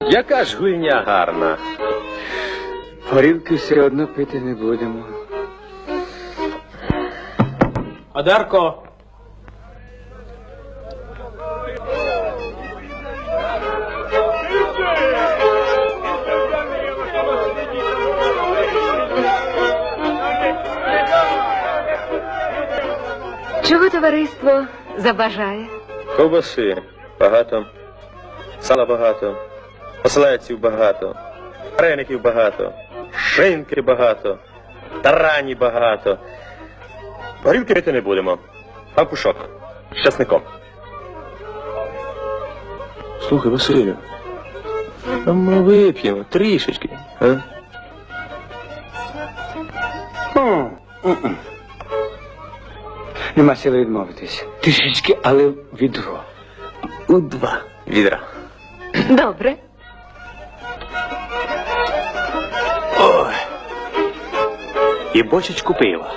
Яка ж гульня гарна. Горілки все одно пити не будемо. Одарко. Чого товариство забажає? Ковбаси багато, сала багато, ослеців багато, вареників багато, шинки багато, тарані багато. Горілки пити не будемо. Папушок. З часником. Слухай, Василю. А ми вип'ємо трішечки. А? Нема сили відмовитись. Трішечки, але відро. У два відра. Добре. Ой. І бочечку пива.